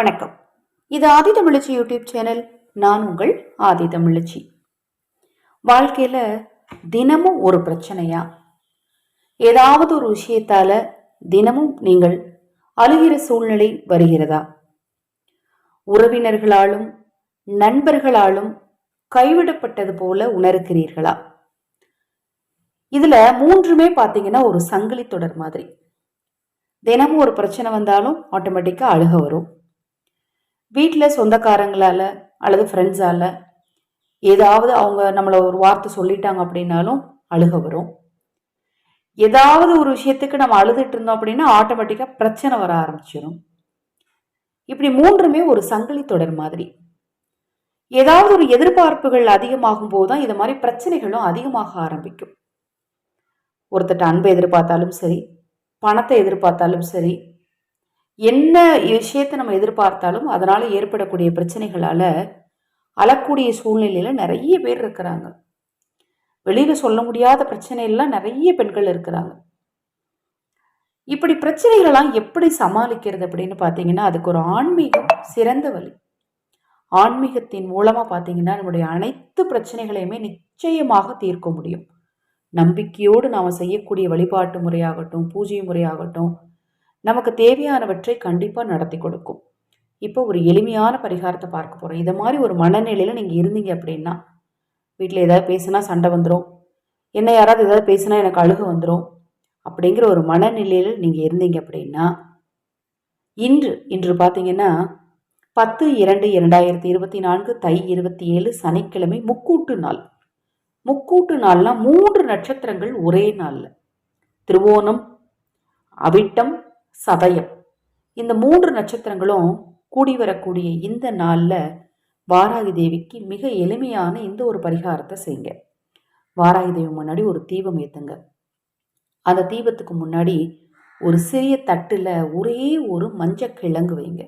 வணக்கம். இது ஆதி தமிழச்சி YouTube channel. நான் உங்கள் ஆதி தமிழச்சி வாழ்க்கையில் தினமும் ஒரு பிரச்சனையா? ஏதாவது ஒரு விஷயத்தால் தினமும் நீங்கள் அழுகிற சூழ்நிலை வருகிறதா? உறவினர்களாலும் நண்பர்களாலும் கைவிடப்பட்டது போல உணர்கிறீர்களா? இதில் மூன்றுமே பார்த்தீங்கன்னா ஒரு சங்கிலி தொடர் மாதிரி. தினமும் ஒரு பிரச்சனை வந்தாலும் ஆட்டோமேட்டிக்காக அழுக வரும். வீட்டில் சொந்தக்காரங்களால் அல்லது ஃப்ரெண்ட்ஸால் ஏதாவது அவங்க நம்மளை ஒரு வார்த்தை சொல்லிட்டாங்க அப்படின்னாலும் அழுக வரும். ஏதாவது ஒரு விஷயத்துக்கு நம்ம அழுதுட்டு இருந்தோம் அப்படின்னா ஆட்டோமேட்டிக்காக பிரச்சனை வர ஆரம்பிச்சிடும் இப்படி மூன்றுமே ஒரு சங்கிலி தொடர் மாதிரி. ஏதாவது ஒரு எதிர்பார்ப்புகள் அதிகமாகும் போது தான் இது மாதிரி பிரச்சனைகளும் அதிகமாக ஆரம்பிக்கும். ஒருத்தட்ட அன்பை எதிர்பார்த்தாலும் சரி பணத்தை எதிர்பார்த்தாலும் சரி என்ன விஷயத்தை நம்ம எதிர்பார்த்தாலும் அதனால் ஏற்படக்கூடிய பிரச்சனைகளால் அழக்கூடிய சூழ்நிலையில் நிறைய பேர் இருக்கிறாங்க. வெளியில் சொல்ல முடியாத பிரச்சனையெல்லாம் நிறைய பெண்கள் இருக்கிறாங்க. இப்படி பிரச்சனைகளெல்லாம் எப்படி சமாளிக்கிறது அப்படின்னு பார்த்தீங்கன்னா அதுக்கு ஒரு ஆன்மீகம் சிறந்த வழி. ஆன்மீகத்தின் மூலமாக பார்த்தீங்கன்னா நம்முடைய அனைத்து பிரச்சனைகளையுமே நிச்சயமாக தீர்க்க முடியும். நம்பிக்கையோடு நாம் செய்யக்கூடிய வழிபாட்டு முறையாகட்டும் பூஜை முறையாகட்டும் நமக்கு தேவையானவற்றை கண்டிப்பாக நடத்தி கொடுக்கும். இப்போ ஒரு எளிமையான பரிகாரத்தை பார்க்க போகிறோம் இதை மாதிரி ஒரு மனநிலையில் நீங்கள் இருந்தீங்க அப்படின்னா வீட்டில் ஏதாவது பேசுனா சண்டை வந்துடும் என்ன யாராவது ஏதாவது பேசுனா எனக்கு அழுகு வந்துடும் அப்படிங்கிற ஒரு மனநிலையில் நீங்கள் இருந்தீங்க அப்படின்னா இன்று இன்று பார்த்தீங்கன்னா பத்து இரண்டு இரண்டாயிரத்தி இருபத்தி நான்கு தை இருபத்தி ஏழு சனிக்கிழமை முக்கூட்டு நாள். முக்கூட்டு நாள்னால் மூன்று நட்சத்திரங்கள் ஒரே நாளில். திருவோணம் அவிட்டம் சதயம் இந்த மூன்று நட்சத்திரங்களும் கூடி வரக்கூடிய இந்த நாளில் வாராகி தேவிக்கு மிக எளிமையான இந்த ஒரு பரிகாரத்தை செய்யுங்க. வாராகி தேவி முன்னாடி ஒரு தீபம் ஏற்றுங்க அந்த தீபத்துக்கு முன்னாடி ஒரு சிறிய தட்டில் ஒரே ஒரு மஞ்சள் கிழங்கு வைங்க.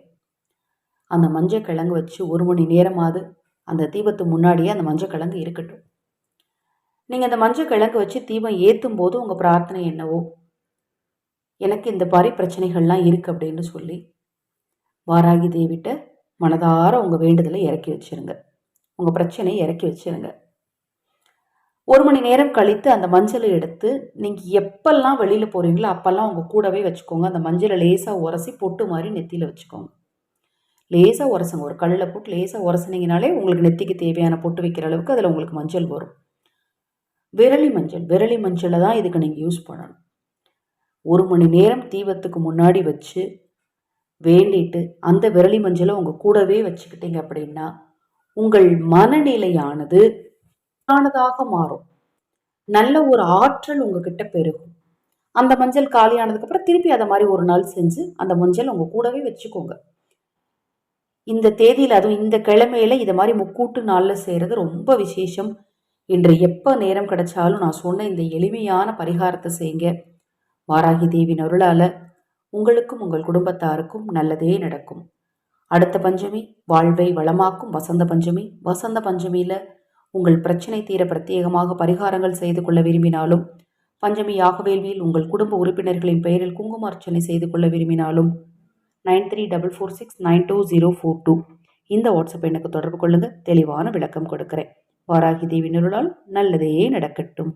அந்த மஞ்சள் கிழங்கு வச்சு ஒரு மணி நேரமாவது அந்த தீபத்து முன்னாடியே அந்த மஞ்சள் கிழங்கு இருக்கட்டும். நீங்கள் அந்த மஞ்சள் கிழங்கு வச்சு தீபம் ஏற்றும் போது உங்கள் பிரார்த்தனை என்னவோ எனக்கு இந்த மாதிரி பிரச்சனைகள்லாம் இருக்குது அப்படின்னு சொல்லி வாராகி தேவிட்ட மனதார உங்கள் வேண்டுதலை இறக்கி வச்சிருங்க. உங்கள் பிரச்சனையை இறக்கி வச்சிருங்க. ஒரு மணி நேரம் கழித்து அந்த மஞ்சளை எடுத்து நீங்கள் எப்பெல்லாம் வெளியில் போகிறீங்களோ அப்போல்லாம் உங்கள் கூடவே வச்சுக்கோங்க. அந்த மஞ்சளை லேசாக உரசி பொட்டு மாதிரி நெத்தியில் வச்சுக்கோங்க. லேசாக உரசுங்க. ஒரு கல்லில் போட்டு லேசாக உரசினீங்கனாலே உங்களுக்கு நெத்திக்கு தேவையான பொட்டு வைக்கிற அளவுக்கு அதில் உங்களுக்கு மஞ்சள் வரும். விரலி மஞ்சள். விரலி மஞ்சளை தான் இதுக்கு நீங்கள் யூஸ் பண்ணணும். ஒரு மணி நேரம் தீபத்துக்கு முன்னாடி வச்சு வேண்டிட்டு அந்த விரலி மஞ்சளை உங்கள் கூடவே வச்சுக்கிட்டீங்க அப்படின்னா உங்கள் மனநிலையானது ஆனதாக மாறும். நல்ல ஒரு ஆற்றல் உங்ககிட்ட பெருகும். அந்த மஞ்சள் காலியானதுக்கப்புறம் திருப்பி அதை மாதிரி ஒரு நாள் செஞ்சு அந்த மஞ்சள் உங்கள் கூடவே வச்சுக்கோங்க. இந்த தேதியில் அதுவும் இந்த கிழமையில இதை மாதிரி முக்கூட்டு நாளில் செய்கிறது ரொம்ப விசேஷம். இன்று எப்போ நேரம் கிடைச்சாலும் நான் சொன்ன இந்த எளிமையான பரிகாரத்தை செய்யுங்க. வாராகி தேவின் அருளால் உங்களுக்கும் உங்கள் குடும்பத்தாருக்கும் நல்லதே நடக்கும். அடுத்த பஞ்சமி வாழ்வை வளமாக்கும் வசந்த பஞ்சமி. வசந்த பஞ்சமியில் உங்கள் பிரச்சனை தீர பிரத்யேகமாக பரிகாரங்கள் செய்து கொள்ள விரும்பினாலும் பஞ்சமி யாகவேள்வியில் உங்கள் குடும்ப உறுப்பினர்களின் பெயரில் குங்கும அர்ச்சனை செய்து கொள்ள விரும்பினாலும் nine three double four six nine two zero four two இந்த வாட்ஸ்அப் எனக்கு தொடர்பு கொள்ளுங்கள் தெளிவான விளக்கம் கொடுக்குறேன். வாராகி தேவி நல்லதே நடக்கட்டும்.